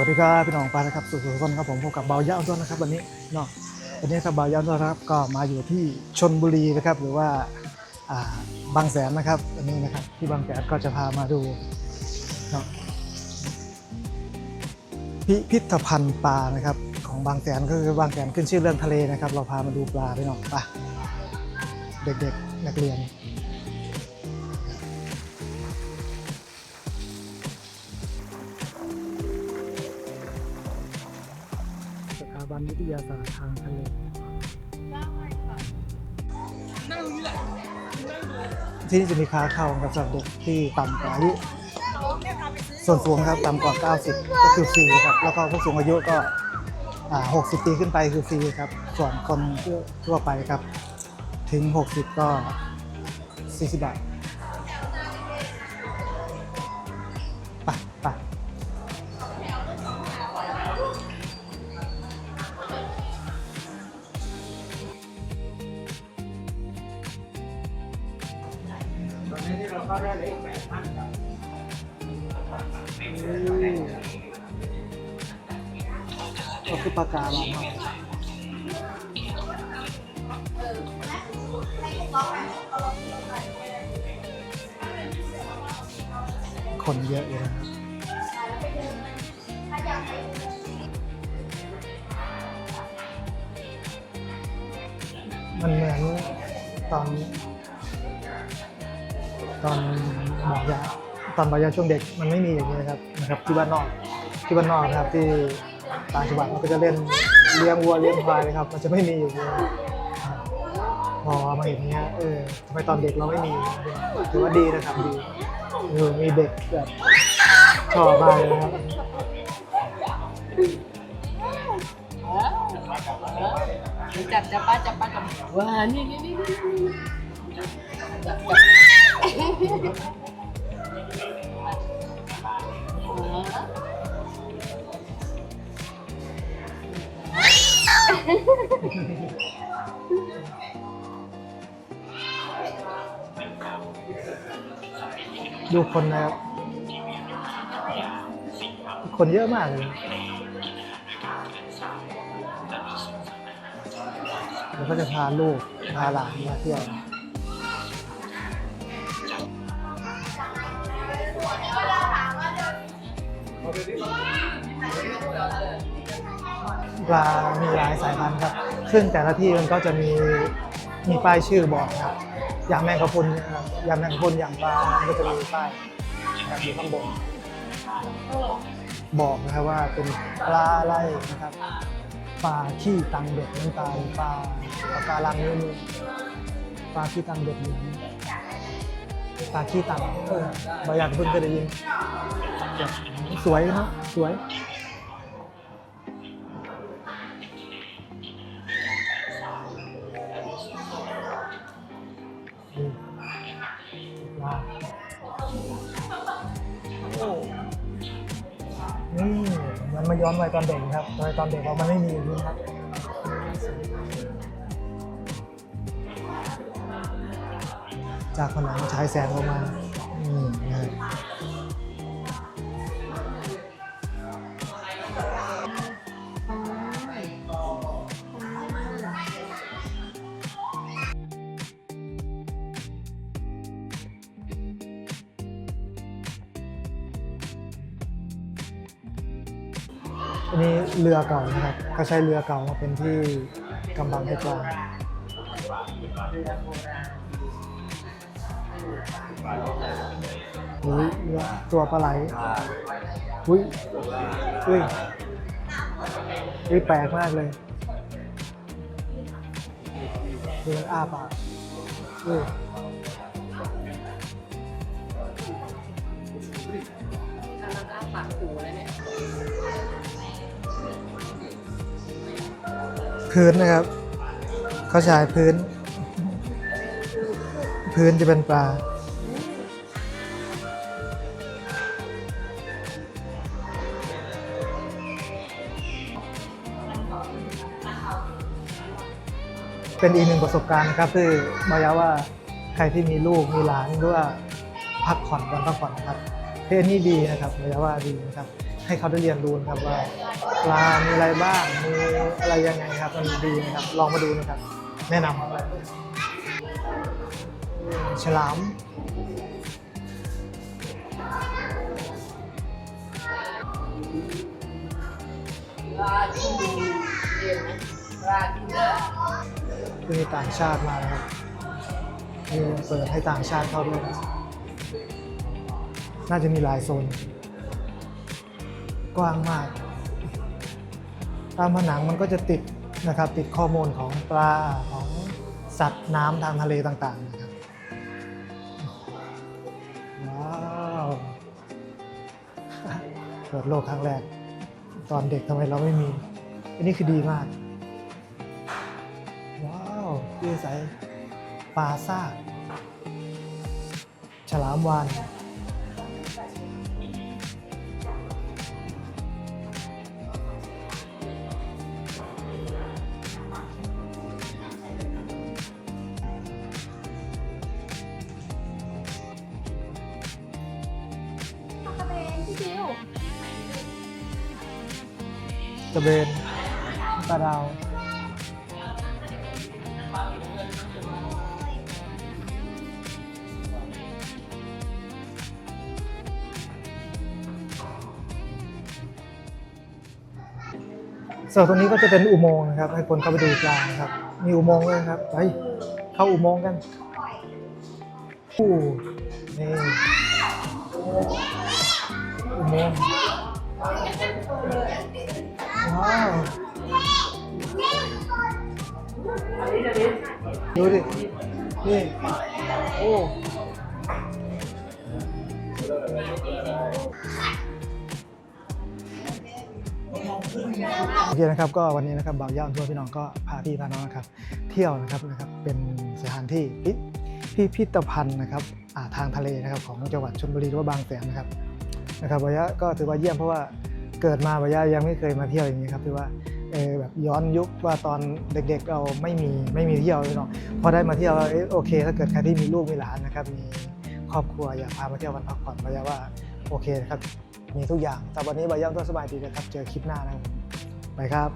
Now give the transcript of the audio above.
วัสดีครับพี่น้องปานะครับสุขสุขคนครับผมพบกับเบาเย้าด้วยนะครับ วันนี้เนาะวันนี้ครับเบาเย้าด้วยนะครับก็มาอยู่ที่ชนบุรีนะครับ หรือว่าบางแสนนะครับวันนี้นะครับที่บางแสนก็จะพามาดูเนาะพิพิธภัณฑ์ปลานะครับ ของบางแสนก็คือบางแสนขึ้นชื่อเรื่องทะเลนะครับ เราพามาดูปลาพี่น้องไปเด็กๆนักเรียนันวิทยาศาสตร์ทางทะเลที่นี่จะมีค่าเข้ากับสำหรับเด็กที่ต่ำกว่าอายุส่วนสูงครับต่ำกว่า 90 ก็คือฟรีครับ แล้วก็ผู้สูงอายุก็ 60 ปีขึ้นไปคือฟรีครับ ส่วนคนทั่วไปครับ ถึง 60 ก็ 40 บาท ก็คือปากกาลาครับคนเยอะเลยนะครับมันเหมือนตอน ตอนบอกยาตอนบอกยาช่วงเด็กมันไม่มีอย่างนี้นะครับนะครับที่บ้านนอกที่บ้านนอกนะครับที่ต่างจังหวัดมันก็จะเล่นเลี้ยงวัวเลี้ยงควายนะครับ มันจะไม่มีอย่างนี้พอมาเห็นเนี้ยเออทำไมตอนเด็กเราไม่มีถือว่าดีนะครับดีเออมีเด็กแบบชอบมากนะครับจับจับป้าจับป้าจับว้านี่นี่นี่ นี่จับบดูคนนะครับ คนเยอะมากเลยแล้วก็จะพาลูกพาหลานมาเที่ยว ปลา มีหลายสายพันธุ์ครับ ซึ่งแต่ละที่มันก็จะมีมีป้ายชื่อบอกครับ อย่างแมงกะพรุนนะครับอย่างแมงกะพรุนอย่างปลามันก็จะมีป้ายนะครับอยู่ข้างบนบอกนะครับว่าเป็นปลาอะไรนะครับ ปลาขี้ตังเด็ดน้ำตาลปลาปลาการังนี่มีปลาขี้ตังเด็ดเหมือนปลาขี้ตังเออบางอย่างเพิ่งเคยได้ยินแบบ สวยนะสวยนี่ปลาโอ้นี่มันมาย้อนวัยตอนเด็กครับวัยตอนเด็กเรามันไม่มีอย่างนี้ครับจากผนังฉายแสงออกมา อืมนะ อันนี้เรือเก่านะครับเขาใช้เรือเก่ามาเป็นที่กำบังให้ปลาอุ้ยตัวปลาไหลอุ้ยอุ้ยอุ้ยแปลกมากเลยดูมันอ้าปากอุ้ยกำลังอ้าปากหูเลยเนี่ย พื้นนะครับ เขาใช้พื้น พื้นจะเป็นปลาเป็นอีกหนึ่งประสบการณ์นะครับคือบอกยาว่าใครที่มีลูกมีหลานหรือว่าพักผ่อนวันพักผ่อนนะครับเพศนี้ดีนะครับบอกยาว่าดีนะครับ ให้เขาได้เรียนรู้นะครับว่าปลามีอะไรบ้างมีอะไรยังไงครับมันดีนะครับ ลองมาดูนะครับ แนะนำฉลามปลาทูเรียนไหมปลาทูเนอร์มีต่างชาติมานะครับมีเปิดให้ต่างชาติเข้าด้วยนะน่าจะมีหลายโซน กว้างมาก ตามผนังมันก็จะติดนะครับติดข้อมูลของปลาของสัตว์น้ำทางทะเลต่างๆนะครับว้าวเปิดโลกครั้งแรก ตอนเด็กทำไมเราไม่มี อันนี้คือดีมาก ว้าวพี่ใสปลาซ่าฉลามวาน พี่จิวกระเบนปลาดาวส่วนตรงนี้ก็จะเป็นอุโมงค์นะครับ ให้คนเข้าไปดูปลานะครับ มีอุโมงค์ด้วยนะครับไปเข้าอุโมงค์กันอู้นี่ อุโมงค์ว้าวดูดิ นี่ โอ้โอเคนะครับก็วันนี้นะครับบ่าวย่าทั่วพี่น้องก็พาพี่พาน้องนะครับ เที่ยวนะครับนะครับเป็นสถานที่พิพิธภัณฑ์นะครับทางทะเลนะครับของจังหวัดชลบุรีหรือว่าบางแสนนะครับ นะครับบ่าย่าก็ถือว่าเยี่ยมเพราะว่าเกิดมาบ่าย่ายังไม่เคยมาเที่ยวอย่างนี้ครับถือว่าเออแบบย้อนยุคว่าตอนเด็กๆเราไม่มีไม่มีเที่ยวพี่น้องพอได้มาเที่ยวแล้วเอ๊ะโอเค ถ้าเกิดใครที่มีลูกมีหลานนะครับมีครอบครัวอยากพามาเที่ยวกันพักผ่อนบ่าวย่าว่าโอเคนะครับมีทุกอย่างแต่วันนี้บาย่อมต้องสบายดีนะครับเจอคลิปหน้านะครับไปครับ